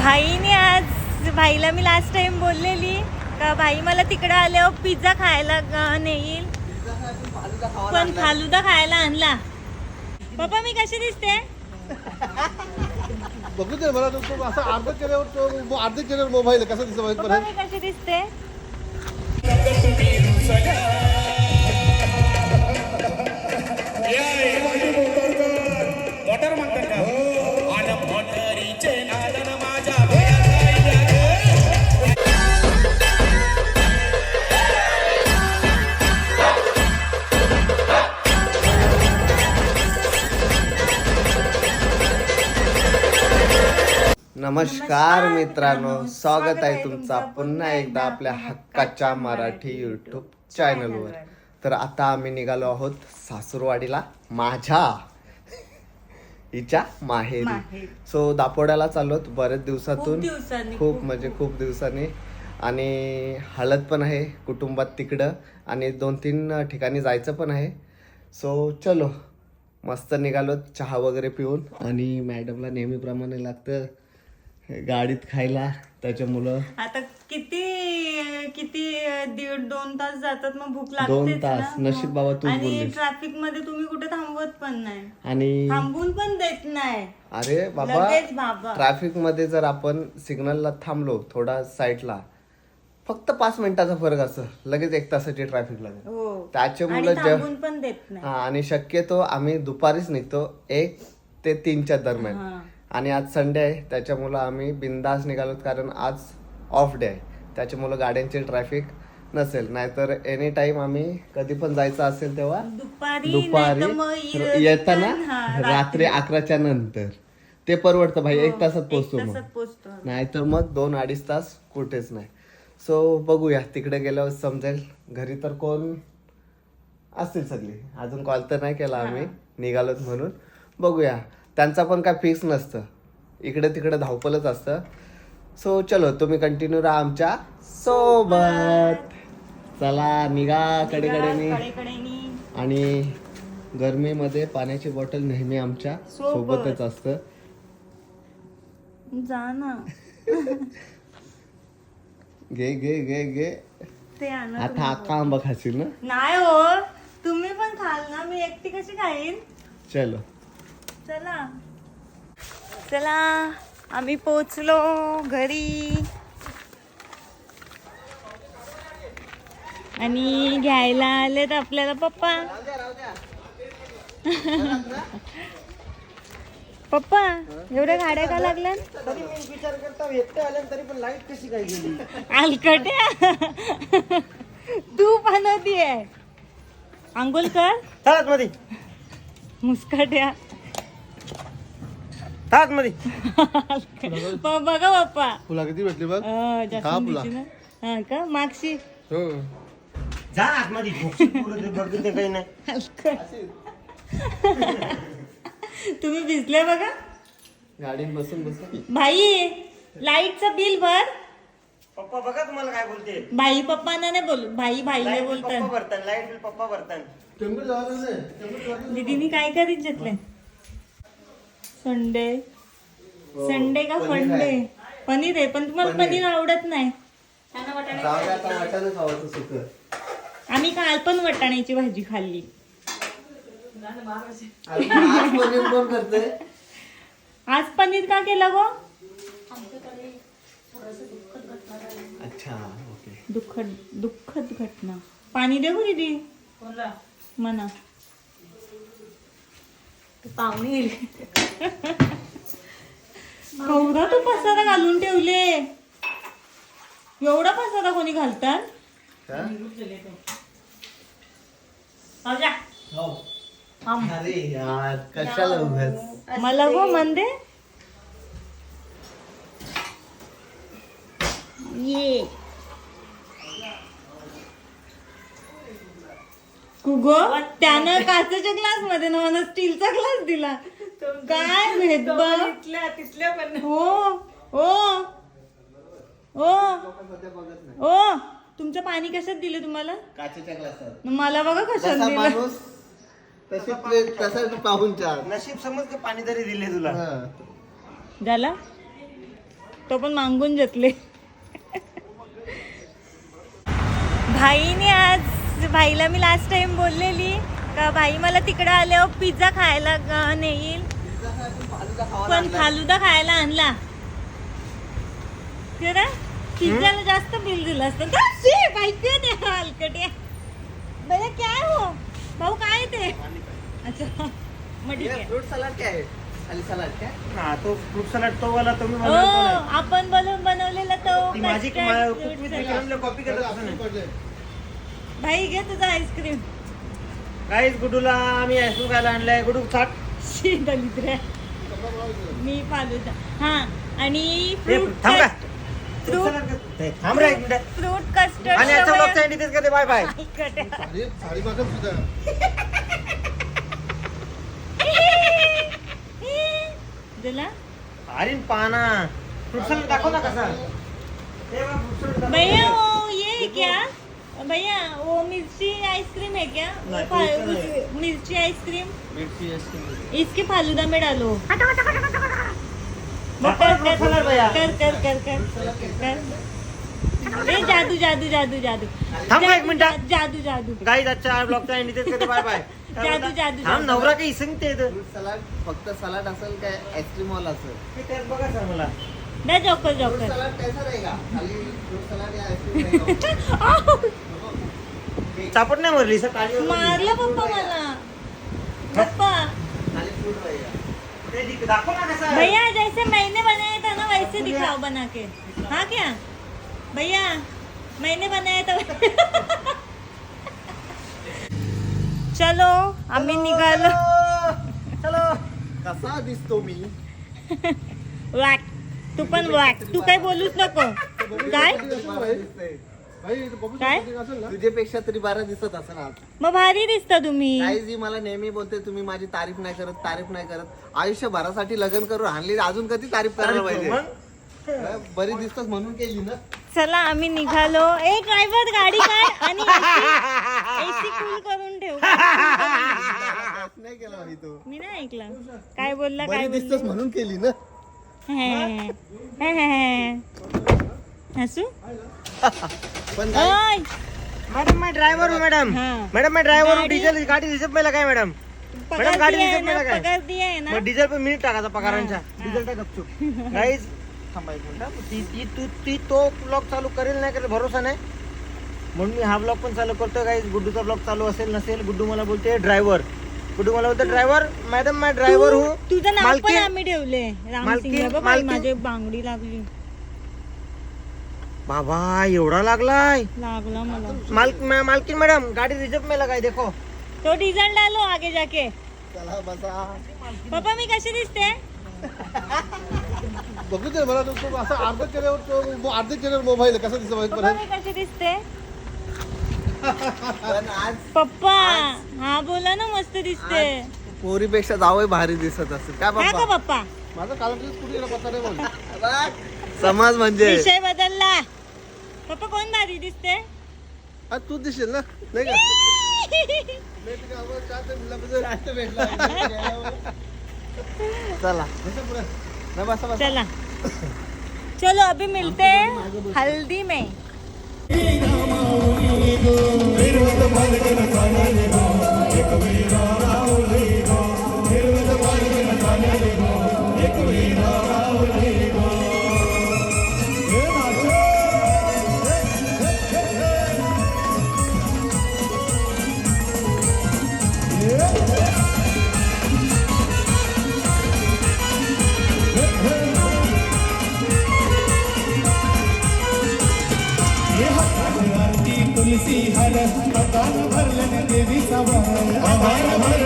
भाईने आज भाईला मी last time बोललेली का भाई मला तिकडे आल्यावर पिझ्झा खायला नेईल. पण फालुदा खायला आणला. पप्पा मी कशी दिसते? बघू दे मला तो असा अर्ध केल्यावर तो अर्ध केल्यावर मोबाईल कसा पर्यंत मी कशी दिसते? नमस्कार मित्रांनो स्वागत आहे तुमचा पुन्हा एकदा आपल्या हक्काच्या मराठी युट्यूब चॅनलवर तर आता आम्ही निघालो आहोत सासूरवाडीला माझ्या हिच्या माहेरी. सो दापोड्याला चाललो बरेच दिवसातून. खूप म्हणजे खूप. दिवसांनी. आणि हळद पण आहे कुटुंबात तिकडं आणि दोन तीन ठिकाणी जायचं पण आहे. सो चलो. मस्त निघालो चहा वगैरे पिऊन. आणि मॅडमला नेहमीप्रमाणे लागतं. गाडीत खायला त्याच्यामुळं आता किती किती दीड दोन तास जातात मग भूक दोन लागते तास. नशीब बाबा तूच आणि. ट्रॅफिकमध्ये तुम्ही कुठे थांबवत पण नाही. आणि थांबून पण देत नाही. अरे बाबा ट्रॅफिकमध्ये जर आपण सिग्नलला थांबलो थोडा साईडला फक्त पाच मिनिटाचा फरक असं लगेच एक तासाची ट्रॅफिक लागेल. हो. त्याच्यामुळं पण देत नाही. हा आणि शक्यतो आम्ही दुपारीच निघतो एक ते तीनच्या दरम्यान. हा. आणि आज संडे आहे. त्याच्यामुळं आम्ही बिंदास निघालो कारण आज ऑफ डे आहे. त्याच्यामुळं गाड्यांची ट्रॅफिक नसेल. नाहीतर एनी टाइम आम्ही कधी पण जायचं असेल तेव्हा दुपारी दुपारी नाहीतर मग र- ये- येताना हा, रात्री. अकराच्या नंतर. ते परवडतं भाई एक तासात एक पोहोचतो मग. तासात पोचतो. नाहीतर मग दोन अडीच तास कुठेच नाही. सो बघूया तिकडे गेल्यावर समजेल. घरी तर कोण असतील सगळी. अजून कॉल तर नाही केला आम्ही. निघालोत म्हणून. बघूया. त्यांचा पण काय फिक्स नसतं. इकडे तिकडे धावपलच असतं. सो चलो तुम्ही कंटिन्यू राहा आमच्यासोबत. चला निघा कडेकडेनी. आणि गरमीमध्ये पाण्याची बॉटल नेहमी आमच्यासोबत. सोबतच असतं. जा ना. घे घे घे घे. ते आणा आता अख्खा आंबा खाशील ना? नाही हो तुम्ही पण खाल ना मी एकटी कशी खाईन? चलो. चला. चला आम्ही पोचलो घरी. आणि घ्यायला आलेत आपल्याला पप्पा. पप्पा एवढ्या गाड्या का लागल्या तरी मी विचार करता एकटे आले तरी पण लाइट कशी काय गेली? अलकट्या. तू पण आहे आंघोळ कर. मुस्कट्या. थाळात मध्ये बघा पप्पा तुला किती भेटली बघ. अं, जास्वंदीची ना? हा का? मागशी. हो. जा आतमध्ये. ते बघितलं काही नाही. तुम्ही भिजले बघा. गाडीत बसून बसून. भाई लाईटचं बिल भर. पप्पा बघा तुम्हाला काय बोलते. भाई पप्पांना नाही बोल भाई भाईला लाइट बिल पप्पा बोलतात भरतान लाइट बिल पप्पा भरतान टेम्पल जायचं दीदीनी काय करीत घेतले संडे संडे का फंडे पनीर आहे पण तुम्हाला पनीर. आवडत नाही. जाऊ दे आता वाटाणं खावायचं सुक. आम्ही काल पण वटाण्याची भाजी खाल्ली. पनीर कोण करते आज पनीर का केला गो? अच्छा ओके. दुःखद दुःखद घटना. पाणी दे गो दीदी? म्हणा पाहुणे. गेले कवडा तो पसारा घालून ठेवले. एवढा पसारा कोणी घालतात? जाऊ द्या. आम. अरे यार कशाला उगाच? मला गो मंदे ये. कुगो त्यानं काचेच्या ग्लासमध्ये ना मला स्टीलचा ग्लास दिला. काय भेदभाव तिथल्या पण हो हो. हो. हो. तुमचं पाणी कशात दिलं तुम्हाला? काचेच्या ग्लासात. मला बघा कशात दिलं. तसा पाहून चार नशीब समज ते पाणी तरी दिले तुला. झाला? तो पण मागून घेतले. भाईने आज भाईला मी लास्ट टाइम बोललेली का भाई मला तिकडे आल्यावर पिझ्झा खायला नेईल. पण फालुदा खायला आणला. जरा पिझ्झाला जास्त बिल दिलं असतं. हलकट्या भैया काय हो? भाऊ काय ते? अच्छा मग ठीक आहे. फ्रूट सलाड काय आहे? खाली सलाड काय? हा तो फ्रूट सलाड तो वाला तुम्ही ओ बनवतो ना. आपण बनवून बनवलेला तो ती माझी custard fruit कुकवीत salad. विक्रमला कॉपी करत असं नाही भाई घे तुझा आईस्क्रीम. काहीच गुडूला आम्ही आईस्क्रीम खायला आणलाय. गुडू चाट शी दलिद्र मी फालुदा हा आणि फ्रूट थांब का? फ्रूट ए, थांब रे एक मिनिट फ्रूट कस्टर्ड आणि याचा ब्लॉग तेच करते बाय बाय साडी साडी मागत सुद्धा दिला अरे पाना. फ्रूट सलाड दाखव ना कसा. ते बघ, fruit salad दाखव. भैया वो ये है क्या? भैया वो मिर्ची आइसक्रीम है क्या? नहीं, फा- मिर्ची नहीं। उस- मिर्ची आइसक्रीम? मिरची आईस्क्रीम इसके फालूदा में डालो। भैया. कर कर कर कर कर ए जादू जादू जादू जादू। थांब एक जादू, मिनिट. जादू जादू गाईज आजच्या ब्लॉगच्या एंडी करते बाय बाय जादू, जादू, थांब जादू. नवरा काही सांगते इथं. सलाड फक्त सलाड असेल काय आईस्क्रीम वाला असेल? ते त्यात बघा सर मला। ना जोकर फ्रूट जोकर सलाड कैसा रहेगा? खाली फ्रूट सलाड या आईस्क्रीम चापट नाही मरली सर मारलं पप्पा मला. पप्पा. खाली फ्रूट रहेगा दिख- दाखव ना कसा भैया जैसे मैंने बनाया था ना वैसे दिखाओ बना के. हाँ क्या? भैया मैंने बनाया था। चलो आम्ही निघालो चलो कसा दिसतो मी? वॅक. तू पण वॅक. तू काय बोलूच नको. काय? काय? तुझ्यापेक्षा तरी बारा दिसत आज. मग भारी दिसता तुम्ही. काही जी मला नेहमी बोलते तुम्ही माझी तारीफ नाही करत तारीफ नाही करत. आयुष्यभरासाठी लग्न करून आणली अजून कधी तारीफ करायला पाहिजे? मग? बरी दिसतच म्हणून केली ना चला आम्ही निघालो. ए ड्रायव्हर गाडी काढ आणि एसी कूल करून ठेव. नाही केला भाई तो. मी नाही ऐकला. काय बोलला काय बोलला? म्हणून केली ना? हसू? पण काय? ओय मॅडम मैं ड्राइवर हूँ. मैडम. हाँ। मैडम मैं ड्राइवर हूँ गाडी- डीजल गाडी रिझर्व में लगाय मॅडम? पगार गाडी है रिझर्व में ना पगार ना? मग डिझेल पण मिनिट टाकायचा पगारांच्या. डिझेल टाक गपचूप. गाईज थांबा एक मिनिट हा. ती ती तू ती तो ब्लॉग चालू करेल नाही करेल भरोसा नाही. म्हणून मी हा ब्लॉग पण चालू करतोय गाईज गुड्डूचा ब्लॉग चालू असेल नसेल गुड्डू मला बोलते ड्रायव्हर. गुड्डू मला बोलते ड्रायव्हर मॅडम मैं ड्रायव्हर तू- हूँ. तुझं नाव पण मालकीन- आम्ही ठेवले रामसिंग मालकीन- बाबा मालकीन- माझी बांगडी लागली. बाबा एवढा लागलाय. लागला मला. माल मा- मालकीन मॅडम गाडी रिझर्व में लगाय देखो. तो डिझेल डालो आगे जाके. चला बसा. पप्पा मी कशी दिसते? बघू दे मला तो तो असं अर्ध चेहऱ्यावर तो अर्ध चेहऱ्यावर मोबाईल आहे. कसा दिसतो माहीत पप्पा पडेल? मी कशी दिसते? पण आज पप्पा हा बोला ना मस्त दिसते. पोरीपेक्षा जावं भारी दिसत असेल. काय हा का बाबा पप्पा? माझा कुठे गेला पत्ता नाही बोल. समाज म्हणजे विषय बदलला. पप्पा कोण भारी दिसते आज तू दिसेल ना? नाही का. चला. चला. चलो अभी मिलते हैं हल्दी में. तुलसी हर भगवान भरलन देवी सवार